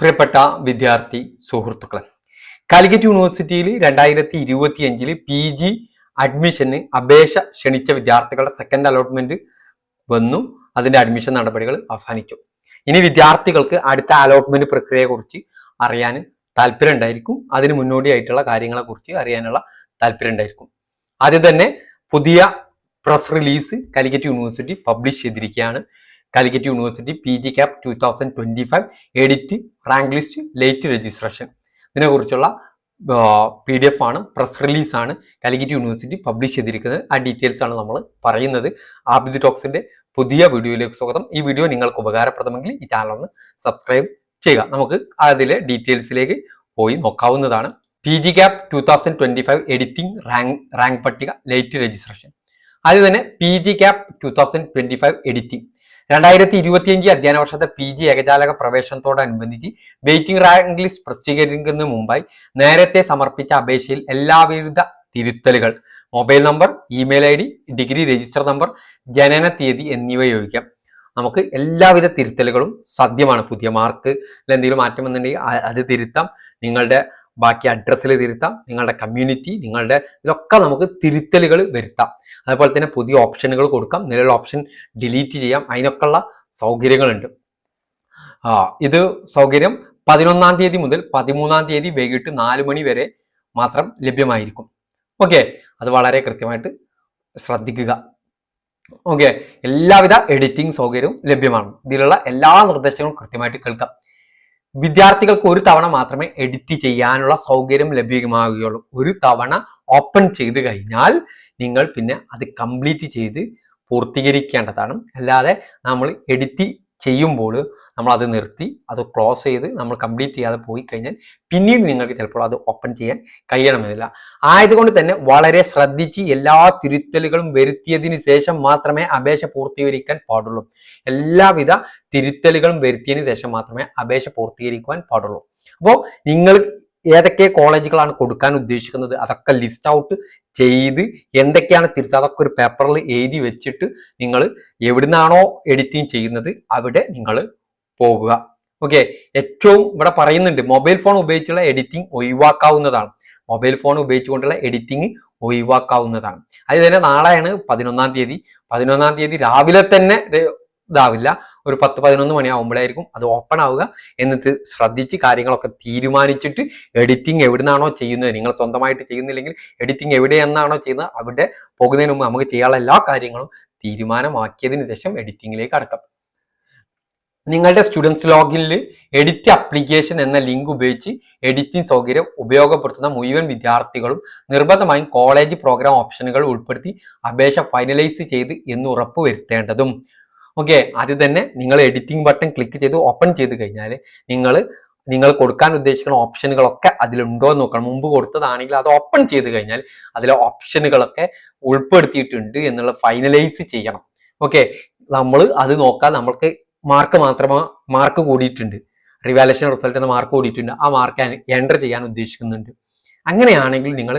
പ്രിയപ്പെട്ട വിദ്യാർത്ഥി സുഹൃത്തുക്കളെ കാലിക്കറ്റ് യൂണിവേഴ്സിറ്റിയിൽ രണ്ടായിരത്തി ഇരുപത്തി അഞ്ചിൽ പി ജി അഡ്മിഷന് അപേക്ഷ ക്ഷണിച്ച വിദ്യാർത്ഥികളുടെ സെക്കൻഡ് അലോട്ട്മെന്റ് വന്നു. അതിന്റെ അഡ്മിഷൻ നടപടികൾ അവസാനിച്ചു. ഇനി വിദ്യാർത്ഥികൾക്ക് അടുത്ത അലോട്ട്മെന്റ് പ്രക്രിയയെ കുറിച്ച് അറിയാൻ താല്പര്യം ഉണ്ടായിരിക്കും അതിന് മുന്നോടിയായിട്ടുള്ള കാര്യങ്ങളെ കുറിച്ച് അറിയാനുള്ള താല്പര്യം ഉണ്ടായിരിക്കും ആദ്യം തന്നെ പുതിയ press release Calicut university publish ചെയ്തിരിക്കുകയാണ്. Calicut university P G CAP two thousand twenty five edit rank list late registration ഇതിനെക്കുറിച്ചുള്ള പി ഡി എഫ് ആണ് പ്രസ് റിലീസാണ് കാലിക്കറ്റ് യൂണിവേഴ്സിറ്റി പബ്ലിഷ് ചെയ്തിരിക്കുന്നത്. ആ ഡീറ്റെയിൽസ് ആണ് നമ്മൾ പറയുന്നത്. ആബിദ് ടോക്സിന്റെ പുതിയ വീഡിയോയിലേക്ക് സ്വാഗതം. ഈ വീഡിയോ നിങ്ങൾക്ക് ഉപകാരപ്രദമെങ്കിൽ ഈ ചാനൽ ഒന്ന് സബ്സ്ക്രൈബ് ചെയ്യുക. നമുക്ക് അതിലെ ഡീറ്റെയിൽസിലേക്ക് പോയി നോക്കാവുന്നതാണ്. P G CAP two thousand twenty five editing rank rank പട്ടിക ലേറ്റ് രജിസ്ട്രേഷൻ ആദ്യം തന്നെ P G CAP two thousand twenty five editing രണ്ടായിരത്തി ഇരുപത്തിയഞ്ച് അധ്യയന വർഷത്തെ പി ജി ഏകജാലക പ്രവേശനത്തോടനുബന്ധിച്ച് വെയിറ്റിംഗ് റാങ്ക് ലിസ്റ്റ് പ്രസിദ്ധീകരിക്കുന്നതിന് മുമ്പായി നേരത്തെ സമർപ്പിച്ച അപേക്ഷയിൽ എല്ലാവിധ തിരുത്തലുകൾ. Mobile number email I D degree register number ജനന തീയതി എന്നിവ യോജിക്കാം നമുക്ക് എല്ലാവിധ തിരുത്തലുകളും സാധ്യമാണ്. പുതിയ മാർക്ക് എന്തെങ്കിലും മാറ്റം വന്നിട്ടുണ്ടെങ്കിൽ അത് തിരുത്താം. നിങ്ങളുടെ ബാക്കി അഡ്രസ്സിൽ തിരുത്താം നിങ്ങളുടെ കമ്മ്യൂണിറ്റി നിങ്ങളുടെ ഇതൊക്കെ നമുക്ക് തിരുത്തലുകൾ വരുത്താം. അതുപോലെ തന്നെ പുതിയ ഓപ്ഷനുകൾ കൊടുക്കാം നിലവിലുള്ള ഓപ്ഷൻ ഡിലീറ്റ് ചെയ്യാം അതിനൊക്കെയുള്ള സൗകര്യങ്ങളുണ്ട്. ഇത് സൗകര്യം പതിനൊന്നാം തീയതി മുതൽ പതിമൂന്നാം തീയതി വൈകിട്ട് നാല് മണി വരെ മാത്രം ലഭ്യമായിരിക്കും. ഓക്കെ അത് വളരെ കൃത്യമായിട്ട് ശ്രദ്ധിക്കുക. ഓക്കെ എല്ലാവിധ എഡിറ്റിംഗ് സൗകര്യവും ലഭ്യമാണ്. ഇതിലുള്ള എല്ലാ നിർദ്ദേശങ്ങളും കൃത്യമായിട്ട് കേൾക്കാം. വിദ്യാർത്ഥികൾക്ക് ഒരു തവണ മാത്രമേ എഡിറ്റ് ചെയ്യാനുള്ള സൗകര്യം ലഭ്യമാകുകയുള്ളൂ. ഒരു തവണ ഓപ്പൺ ചെയ്ത് കഴിഞ്ഞാൽ നിങ്ങൾ പിന്നെ അത് കംപ്ലീറ്റ് ചെയ്ത് പൂർത്തീകരിക്കേണ്ടതാണ്. അല്ലാതെ നമ്മൾ എഡിറ്റ് ചെയ്യുമ്പോൾ നമ്മൾ നിർത്തി അത് ക്ലോസ് ചെയ്ത് നമ്മൾ കംപ്ലീറ്റ് ചെയ്യാതെ പോയി കഴിഞ്ഞാൽ പിന്നീട് നിങ്ങൾക്ക് ചിലപ്പോൾ അത് ഓപ്പൺ ചെയ്യാൻ കഴിയണമെന്നില്ല. ആയതുകൊണ്ട് തന്നെ വളരെ ശ്രദ്ധിച്ച് എല്ലാ തിരുത്തലുകളും വരുത്തിയതിന് ശേഷം മാത്രമേ അപേക്ഷ പൂർത്തീകരിക്കാൻ പാടുള്ളൂ. എല്ലാവിധ തിരുത്തലുകളും വരുത്തിയതിന് ശേഷം മാത്രമേ അപേക്ഷ പൂർത്തീകരിക്കുവാൻ പാടുള്ളൂ. അപ്പോൾ നിങ്ങൾ ഏതൊക്കെ കോളേജുകളാണ് കൊടുക്കാൻ ഉദ്ദേശിക്കുന്നത് അതൊക്കെ ലിസ്റ്റ് ഔട്ട് ചെയ്ത് എന്തൊക്കെയാണ് തിരുത്തുക അതൊക്കെ ഒരു പേപ്പറിൽ എഴുതി വെച്ചിട്ട് നിങ്ങൾ എവിടുന്നാണോ എഡിറ്റിംഗ് ചെയ്യുന്നത് അവിടെ നിങ്ങൾ പോകുക ഓക്കെ ഏറ്റവും ഇവിടെ പറയുന്നുണ്ട് മൊബൈൽ ഫോൺ ഉപയോഗിച്ചുള്ള എഡിറ്റിംഗ് ഒഴിവാക്കാവുന്നതാണ്. മൊബൈൽ ഫോൺ ഉപയോഗിച്ചുകൊണ്ടുള്ള എഡിറ്റിംഗ് ഒഴിവാക്കാവുന്നതാണ്. അത് തന്നെ നാളെയാണ് പതിനൊന്നാം തീയതി. പതിനൊന്നാം തീയതി രാവിലെ തന്നെ ഇത് ഇതാവില്ല. ഒരു പത്ത് പതിനൊന്ന് മണിയാവുമ്പോഴായിരിക്കും അത് ഓപ്പൺ ആവുക. എന്നിട്ട് ശ്രദ്ധിച്ച് കാര്യങ്ങളൊക്കെ തീരുമാനിച്ചിട്ട് എഡിറ്റിംഗ് എവിടുന്നാണോ ചെയ്യുന്നത്. നിങ്ങൾ സ്വന്തമായിട്ട് ചെയ്യുന്നില്ലെങ്കിൽ എഡിറ്റിംഗ് എവിടെയെന്നാണോ ചെയ്യുന്നത്. അവിടെ പോകുന്നതിന് മുമ്പ് നമുക്ക് ചെയ്യാനുള്ള എല്ലാ കാര്യങ്ങളും തീരുമാനമാക്കിയതിന് ശേഷം എഡിറ്റിംഗിലേക്ക് അടക്കാം. നിങ്ങളുടെ സ്റ്റുഡൻസ് ലോഗിനിൽ എഡിറ്റ് അപ്ലിക്കേഷൻ എന്ന ലിങ്ക് ഉപയോഗിച്ച് എഡിറ്റിംഗ് സൗകര്യം ഉപയോഗപ്പെടുത്തുന്ന മുഴുവൻ വിദ്യാർത്ഥികളും നിർബന്ധമായും കോളേജ് പ്രോഗ്രാം ഓപ്ഷനുകൾ ഉൾപ്പെടുത്തി അപേക്ഷ ഫൈനലൈസ് ചെയ്ത് എന്ന് ഉറപ്പ് വരുത്തേണ്ടതും. ഓക്കെ ആദ്യം തന്നെ നിങ്ങൾ എഡിറ്റിംഗ് ബട്ടൺ ക്ലിക്ക് ചെയ്ത് ഓപ്പൺ ചെയ്ത് കഴിഞ്ഞാൽ നിങ്ങൾ നിങ്ങൾ കൊടുക്കാൻ ഉദ്ദേശിക്കുന്ന ഓപ്ഷനുകളൊക്കെ അതിലുണ്ടോ എന്ന് നോക്കണം. മുമ്പ് കൊടുത്തതാണെങ്കിൽ അത് ഓപ്പൺ ചെയ്ത് കഴിഞ്ഞാൽ അതിലെ ഓപ്ഷനുകളൊക്കെ ഉൾപ്പെടുത്തിയിട്ടുണ്ട് എന്നുള്ള ഫൈനലൈസ് ചെയ്യണം. ഓക്കെ നമ്മൾ അത് നോക്കാൻ നമ്മൾക്ക് മാർക്ക് മാത്രമേ മാർക്ക് കൂടിയിട്ടുണ്ട്. റിവാലേഷൻ റിസൾട്ട് എന്ന മാർക്ക് കൂടിയിട്ടുണ്ട്. ആ മാർക്ക് എന്റർ ചെയ്യാൻ ഉദ്ദേശിക്കുന്നുണ്ട്. അങ്ങനെയാണെങ്കിൽ നിങ്ങൾ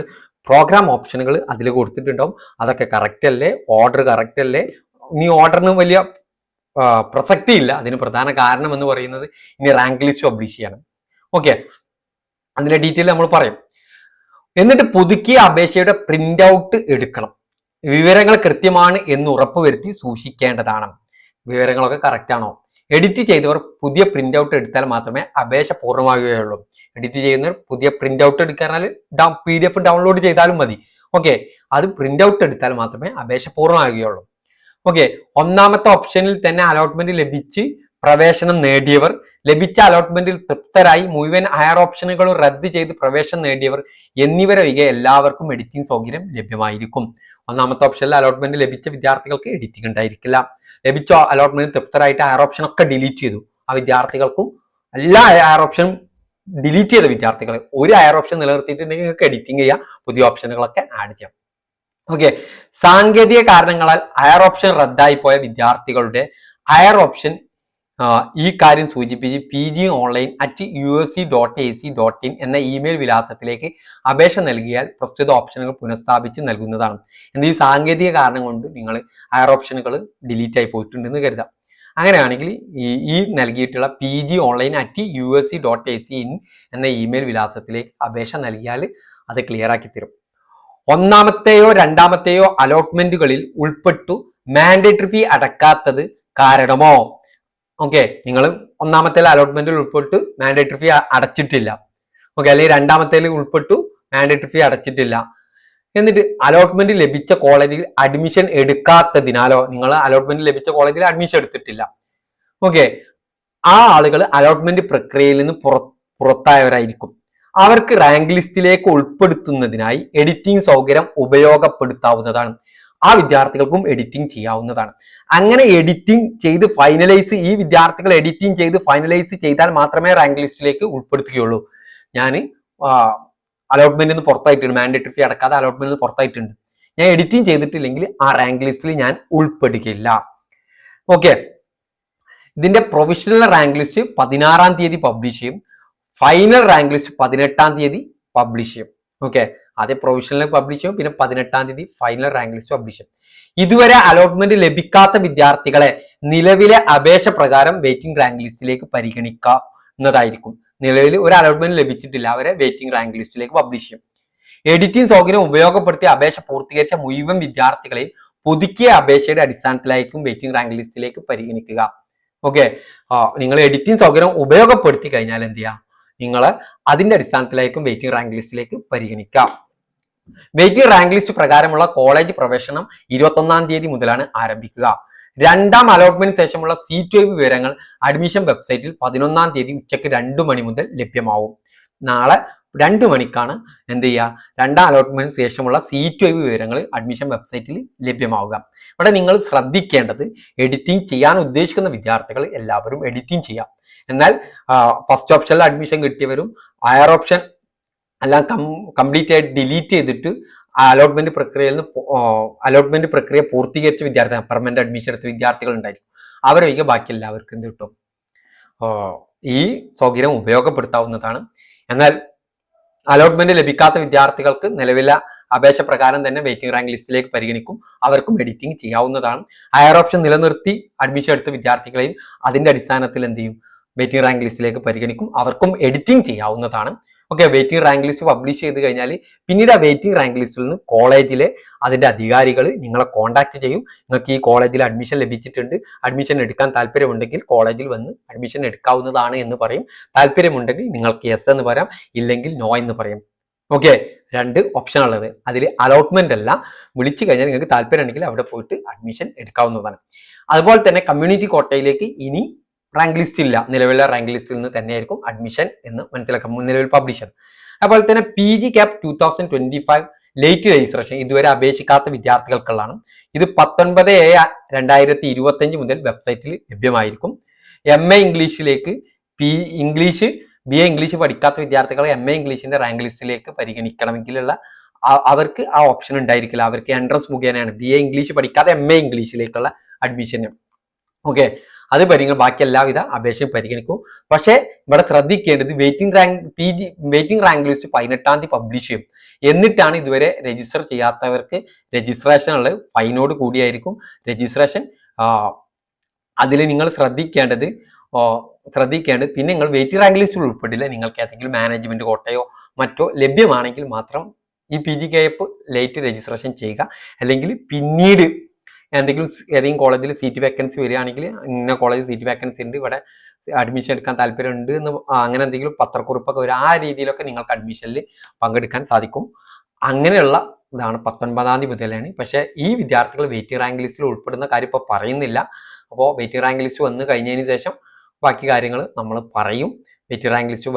പ്രോഗ്രാം ഓപ്ഷനുകൾ അതിൽ കൊടുത്തിട്ടുണ്ടാവും. അതൊക്കെ കറക്റ്റ് അല്ലേ? ഓർഡർ കറക്റ്റ് അല്ലേ? ഇനി ഓർഡറിന് വലിയ പ്രസക്തി ഇല്ല. അതിന് പ്രധാന കാരണം എന്ന് പറയുന്നത് ഇനി റാങ്ക് ലിസ്റ്റ് പബ്ലിഷ് ചെയ്യണം. ഓക്കെ അതിന്റെ ഡീറ്റെയിൽ നമ്മൾ പറയും. എന്നിട്ട് പുതുക്കിയ അപേക്ഷയുടെ പ്രിന്റ് ഔട്ട് എടുക്കണം. വിവരങ്ങൾ കൃത്യമാണ് എന്ന് ഉറപ്പുവരുത്തി സൂക്ഷിക്കേണ്ടതാണ്. വിവരങ്ങളൊക്കെ കറക്റ്റ് ആണോ? എഡിറ്റ് ചെയ്തവർ പുതിയ പ്രിന്റ് ഔട്ട് എടുത്താൽ മാത്രമേ അപേക്ഷ പൂർണമാകുകയുള്ളൂ. എഡിറ്റ് ചെയ്യുന്നവർ പുതിയ പ്രിന്റ് ഔട്ട് എടുക്കാനാൽ പി ഡി എഫ് ഡൗൺലോഡ് ചെയ്താലും മതി. ഓക്കെ അത് പ്രിന്റ് ഔട്ട് എടുത്താൽ മാത്രമേ അപേക്ഷ പൂർണമാകുകയുള്ളൂ. ഓക്കെ ഒന്നാമത്തെ ഓപ്ഷനിൽ തന്നെ അലോട്ട്മെന്റ് ലഭിച്ച് പ്രവേശനം നേടിയവർ ലഭിച്ച അലോട്ട്മെന്റിൽ തൃപ്തരായി മുഴുവൻ ഹയർ ഓപ്ഷനുകളും റദ്ദ് ചെയ്ത് പ്രവേശനം നേടിയവർ എന്നിവരൊഴികെ എല്ലാവർക്കും എഡിറ്റിംഗ് സൗകര്യം ലഭ്യമായിരിക്കും. ഒന്നാമത്തെ ഓപ്ഷനിൽ അലോട്ട്മെന്റ് ലഭിച്ച വിദ്യാർത്ഥികൾക്ക് എഡിറ്റിംഗ് ഉണ്ടായിരിക്കില്ല. ലഭിച്ച അലോട്ട്മെന്റ് തൃപ്തരായിട്ട് ഹയർ ഓപ്ഷൻ ഒക്കെ ഡിലീറ്റ് ചെയ്തു. ആ വിദ്യാർത്ഥികൾക്കും എല്ലാ ഹയർ ഓപ്ഷനും ഡിലീറ്റ് ചെയ്ത വിദ്യാർത്ഥികളെ ഒരു ഹയർ ഓപ്ഷൻ നിലനിർത്തിയിട്ടുണ്ടെങ്കിൽ നിങ്ങൾക്ക് എഡിറ്റിംഗ് ചെയ്യാം പുതിയ ഓപ്ഷനുകളൊക്കെ ആഡ് ചെയ്യാം. ഓക്കെ സാങ്കേതിക കാരണങ്ങളാൽ ഹയർ ഓപ്ഷൻ റദ്ദായി പോയ വിദ്യാർത്ഥികളുടെ ഹയർ ഓപ്ഷൻ ഈ കാര്യം സൂചിപ്പിച്ച് P G online at U S C dot A C dot in എന്ന ഇമെയിൽ വിലാസത്തിലേക്ക് അപേക്ഷ നൽകിയാൽ പ്രസ്തുത ഓപ്ഷനുകൾ പുനഃസ്ഥാപിച്ച് നൽകുന്നതാണ്. എന്നാൽ ഈ സാങ്കേതിക കാരണം കൊണ്ട് നിങ്ങൾ ഹയർ ഓപ്ഷനുകൾ ഡിലീറ്റ് ആയി പോയിട്ടുണ്ടെന്ന് കരുതാം. അങ്ങനെയാണെങ്കിൽ ഈ ഈ നൽകിയിട്ടുള്ള P G online at U S C dot A C in എന്ന ഇമെയിൽ വിലാസത്തിലേക്ക് അപേക്ഷ നൽകിയാൽ അത് ക്ലിയർ ആക്കി തരും. ഒന്നാമത്തെയോ രണ്ടാമത്തെയോ അലോട്ട്മെന്റുകളിൽ ഉൾപ്പെട്ടു മാൻഡേറ്ററി ഫീ അടക്കാത്തത് കാരണമോ? ഓക്കെ നിങ്ങൾ ഒന്നാമത്തെ അലോട്ട്മെന്റിൽ ഉൾപ്പെട്ടു മാൻഡേറ്ററി ഫീ അടച്ചിട്ടില്ല. ഓക്കെ അല്ലെങ്കിൽ രണ്ടാമത്തേൽ ഉൾപ്പെട്ടു മാൻഡേറ്ററി ഫീ അടച്ചിട്ടില്ല. എന്നിട്ട് അലോട്ട്മെന്റ് ലഭിച്ച കോളേജിൽ അഡ്മിഷൻ എടുക്കാത്തതിനാലോ നിങ്ങൾ അലോട്ട്മെന്റ് ലഭിച്ച കോളേജിൽ അഡ്മിഷൻ എടുത്തിട്ടില്ല. ഓക്കെ ആ ആളുകൾ അലോട്ട്മെന്റ് പ്രക്രിയയിൽ നിന്ന് പുറ പുറത്തായവരായിരിക്കും. അവർക്ക് റാങ്ക് ലിസ്റ്റിലേക്ക് ഉൾപ്പെടുത്തുന്നതിനായി എഡിറ്റിംഗ് സൗകര്യം ഉപയോഗപ്പെടുത്താവുന്നതാണ്. ആ വിദ്യാർത്ഥികൾക്കും എഡിറ്റിംഗ് ചെയ്യാവുന്നതാണ്. അങ്ങനെ എഡിറ്റിംഗ് ചെയ്ത് ഫൈനലൈസ് ഈ വിദ്യാർത്ഥികൾ എഡിറ്റിംഗ് ചെയ്ത് ഫൈനലൈസ് ചെയ്താൽ മാത്രമേ റാങ്ക് ലിസ്റ്റിലേക്ക് ഉൾപ്പെടുത്തുകയുള്ളൂ. ഞാൻ അലോട്ട്മെന്റ് നിന്ന് പുറത്തായിട്ടുണ്ട്. മാൻഡേറ്ററി അടക്കാതെ അലോട്ട്മെന്റ് നിന്ന് പുറത്തായിട്ടുണ്ട്. ഞാൻ എഡിറ്റിംഗ് ചെയ്തിട്ടില്ലെങ്കിൽ ആ റാങ്ക് ലിസ്റ്റിൽ ഞാൻ ഉൾപ്പെടുകയില്ല. ഓക്കെ ഇതിന്റെ പ്രൊവിഷണൽ റാങ്ക് ലിസ്റ്റ് പതിനാറാം തീയതി പബ്ലിഷ് ചെയ്യും. ഫൈനൽ റാങ്ക് ലിസ്റ്റ് പതിനെട്ടാം തീയതി പബ്ലിഷ് ചെയ്യും. ഓക്കെ ആദ്യം പ്രൊവിഷണൽ പബ്ലിഷ് ചെയ്യും പിന്നെ പതിനെട്ടാം തീയതി ഫൈനൽ റാങ്ക് ലിസ്റ്റ് പബ്ലിഷ് ചെയ്യും. ഇതുവരെ അലോട്ട്മെന്റ് ലഭിക്കാത്ത വിദ്യാർത്ഥികളെ നിലവിലെ അപേക്ഷ പ്രകാരം വെയിറ്റിംഗ് റാങ്ക് ലിസ്റ്റിലേക്ക് പരിഗണിക്കുന്നതായിരിക്കും നിലവിൽ ഒരു അലോട്ട്മെന്റ് ലഭിച്ചിട്ടില്ല അവരെ വെയിറ്റിംഗ് റാങ്ക് ലിസ്റ്റിലേക്ക് പബ്ലിഷ് ചെയ്യും. എഡിറ്റിംഗ് സൗകര്യം ഉപയോഗപ്പെടുത്തി അപേക്ഷ പൂർത്തീകരിച്ച മുഴുവൻ വിദ്യാർത്ഥികളെ പുതുക്കിയ അപേക്ഷയുടെ അടിസ്ഥാനത്തിലായിരിക്കും വെയിറ്റിംഗ് റാങ്ക് ലിസ്റ്റിലേക്ക് പരിഗണിക്കുക. ഓക്കെ നിങ്ങൾ എഡിറ്റിംഗ് സൗകര്യം ഉപയോഗപ്പെടുത്തി കഴിഞ്ഞാൽ എന്ത് ചെയ്യാം? നിങ്ങൾ അതിന്റെ അടിസ്ഥാനത്തിലായിരിക്കും വെയിറ്റിംഗ് റാങ്ക് ലിസ്റ്റിലേക്ക് പരിഗണിക്കാം. വെയിറ്റിംഗ് റാങ്ക് ലിസ്റ്റ് പ്രകാരമുള്ള കോളേജ് പ്രവേശനം ഇരുപത്തൊന്നാം തീയതി മുതലാണ് ആരംഭിക്കുക. രണ്ടാം അലോട്ട്മെന്റ് ശേഷമുള്ള സീറ്റ് വൈവ് വിവരങ്ങൾ അഡ്മിഷൻ വെബ്സൈറ്റിൽ പതിനൊന്നാം തീയതി ഉച്ചയ്ക്ക് രണ്ടു മണി മുതൽ ലഭ്യമാവും. നാളെ രണ്ടു മണിക്കാണ് എന്ത് ചെയ്യുക? രണ്ടാം അലോട്ട്മെന്റ് ശേഷമുള്ള സീറ്റ് വൈവ് വിവരങ്ങൾ അഡ്മിഷൻ വെബ്സൈറ്റിൽ ലഭ്യമാവുക. ഇവിടെ നിങ്ങൾ ശ്രദ്ധിക്കേണ്ടത് എഡിറ്റിംഗ് ചെയ്യാൻ ഉദ്ദേശിക്കുന്ന വിദ്യാർത്ഥികൾ എല്ലാവരും എഡിറ്റിംഗ് ചെയ്യാം എന്നാൽ ഫസ്റ്റ് ഓപ്ഷനിൽ അഡ്മിഷൻ കിട്ടിയവരും ഹയർ ഓപ്ഷൻ എല്ലാം കംപ്ലീറ്റ് ആയിട്ട് ഡിലീറ്റ് ചെയ്തിട്ട് അലോട്ട്മെന്റ് പ്രക്രിയയിൽ നിന്ന് അലോട്ട്മെന്റ് പ്രക്രിയ പൂർത്തീകരിച്ച വിദ്യാർത്ഥി പെർമനന്റ് അഡ്മിഷൻ എടുത്ത വിദ്യാർത്ഥികൾ ഉണ്ടായിരിക്കും. അവരൊഴികെ ബാക്കി എല്ലാവർക്കും എന്ത് കിട്ടും? ഈ സൗകര്യം ഉപയോഗപ്പെടുത്താവുന്നതാണ്. എന്നാൽ അലോട്ട്മെന്റ് ലഭിക്കാത്ത വിദ്യാർത്ഥികൾക്ക് നിലവിലെ അപേക്ഷ പ്രകാരം തന്നെ വെയിറ്റിംഗ് റാങ്ക് ലിസ്റ്റിലേക്ക് പരിഗണിക്കും. അവർക്കും എഡിറ്റിംഗ് ചെയ്യാവുന്നതാണ്. ഹയർ ഓപ്ഷൻ നിലനിർത്തി അഡ്മിഷൻ എടുത്ത വിദ്യാർത്ഥികളെയും അതിന്റെ അടിസ്ഥാനത്തിൽ എന്ത് ചെയ്യും? വെയിറ്റിംഗ് റാങ്ക് ലിസ്റ്റിലേക്ക് പരിഗണിക്കും. അവർക്കും എഡിറ്റിംഗ് ചെയ്യാവുന്നതാണ്. Okay waiting rank list publish ചെയ്ത് കഴിഞ്ഞാൽ പിന്നീട് ആ വെയിറ്റിംഗ് റാങ്ക് ലിസ്റ്റിൽ നിന്ന് കോളേജിലെ അതിന്റെ അധികാരികൾ നിങ്ങളെ കോൺടാക്ട് ചെയ്യും. നിങ്ങൾക്ക് ഈ കോളേജിൽ അഡ്മിഷൻ ലഭിച്ചിട്ടുണ്ട്. അഡ്മിഷൻ എടുക്കാൻ താല്പര്യമുണ്ടെങ്കിൽ കോളേജിൽ വന്ന് അഡ്മിഷൻ എടുക്കാവുന്നതാണ് എന്ന് പറയും. താല്പര്യമുണ്ടെങ്കിൽ നിങ്ങൾക്ക് യെസ് എന്ന് പറയാം. ഇല്ലെങ്കിൽ നോ എന്ന് പറയും. ഓക്കെ രണ്ട് ഓപ്ഷൻ ഉള്ളത്. അതിൽ അലോട്ട്മെന്റ് അല്ല. വിളിച്ചു കഴിഞ്ഞാൽ നിങ്ങൾക്ക് താല്പര്യം ഉണ്ടെങ്കിൽ അവിടെ പോയിട്ട് അഡ്മിഷൻ എടുക്കാവുന്നതാണ്. അതുപോലെ തന്നെ കമ്മ്യൂണിറ്റി കോട്ടയിലേക്ക് ഇനി റാങ്ക് ലിസ്റ്റ് ഇല്ല. നിലവിലെ റാങ്ക് ലിസ്റ്റിൽ നിന്ന് തന്നെയായിരിക്കും അഡ്മിഷൻ എന്ന് മനസ്സിലാക്കാം നിലവിൽ പബ്ലിഷർ അതുപോലെ തന്നെ P G CAP two thousand twenty five late registration ഇതുവരെ അപേക്ഷിക്കാത്ത വിദ്യാർത്ഥികൾക്കുള്ളതാണ്. ഇത് പത്തൊൻപത് ഏഴ് രണ്ടായിരത്തി ഇരുപത്തി അഞ്ച് മുതൽ വെബ്സൈറ്റിൽ ലഭ്യമായിരിക്കും. എം എ ഇംഗ്ലീഷിലേക്ക് P English B A English പഠിക്കാത്ത വിദ്യാർത്ഥികൾ എം എ ഇംഗ്ലീഷിന്റെ റാങ്ക് ലിസ്റ്റിലേക്ക് പരിഗണിക്കണമെങ്കിലുള്ള അവർക്ക് ആ ഓപ്ഷൻ ഉണ്ടായിരിക്കില്ല. അവർക്ക് എൻട്രൻസ് മുഖേനയാണ് ബി എ ഇംഗ്ലീഷ് പഠിക്കാതെ എം എ ഇംഗ്ലീഷിലേക്കുള്ള അഡ്മിഷന് ഓക്കെ അത് പരിഗണിക്കും ബാക്കി എല്ലാവിധ അപേക്ഷയും പരിഗണിക്കും. പക്ഷേ ഇവിടെ ശ്രദ്ധിക്കേണ്ടത് waiting rank P G waiting rank list പതിനെട്ടാം തീയതി പബ്ലിഷ് ചെയ്യും. എന്നിട്ടാണ് ഇതുവരെ രജിസ്റ്റർ ചെയ്യാത്തവർക്ക് രജിസ്ട്രേഷൻ ഉള്ളത്. ഫൈനോട് കൂടിയായിരിക്കും രജിസ്ട്രേഷൻ അതിൽ നിങ്ങൾ ശ്രദ്ധിക്കേണ്ടത് ശ്രദ്ധിക്കേണ്ടത് പിന്നെ നിങ്ങൾ വെയിറ്റിംഗ് റാങ്ക് ലിസ്റ്റിൽ ഉൾപ്പെടില്ല. നിങ്ങൾക്ക് ഏതെങ്കിലും മാനേജ്മെന്റ് കോട്ടയോ മറ്റോ ലഭ്യമാണെങ്കിൽ മാത്രം ഈ P G K F late registration ചെയ്യുക. അല്ലെങ്കിൽ പിന്നീട് എന്തെങ്കിലും ഏതെങ്കിലും കോളേജിൽ സീറ്റ് വേക്കൻസി വരികയാണെങ്കിൽ ഇന്ന കോളേജ് സീറ്റ് വേക്കൻസി ഉണ്ട് ഇവിടെ അഡ്മിഷൻ എടുക്കാൻ താല്പര്യമുണ്ട് എന്ന് അങ്ങനെ എന്തെങ്കിലും പത്രക്കുറിപ്പൊക്കെ വരും ആ രീതിയിലൊക്കെ നിങ്ങൾക്ക് അഡ്മിഷനിൽ പങ്കെടുക്കാൻ സാധിക്കും. അങ്ങനെയുള്ള ഇതാണ് പത്തൊൻപതാം തീയതി മുതലാണ്. പക്ഷേ ഈ വിദ്യാർത്ഥികൾ വെയിറ്റിംഗ് റാങ്ക് ലിസ്റ്റിൽ ഉൾപ്പെടുന്ന കാര്യം ഇപ്പോൾ പറയുന്നില്ല. അപ്പോൾ വെയിറ്റിംഗ് റാങ്ക് ലിസ്റ്റ് വന്നു കഴിഞ്ഞതിന് ശേഷം ബാക്കി കാര്യങ്ങൾ നമ്മൾ പറയും. വെയിറ്റിംഗ് റാങ്ക് ലിസ്റ്റ്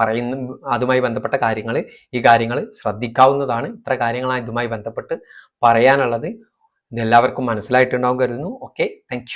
പറയുന്ന അതുമായി ബന്ധപ്പെട്ട കാര്യങ്ങൾ ഈ കാര്യങ്ങൾ ശ്രദ്ധിക്കാവുന്നതാണ്. ഇത്ര കാര്യങ്ങളാണ് ഇതുമായി ബന്ധപ്പെട്ട് പറയാനുള്ളത്. ഇത് എല്ലാവർക്കും മനസ്സിലായിട്ടുണ്ടാവും കരുതുന്നു. Okay thank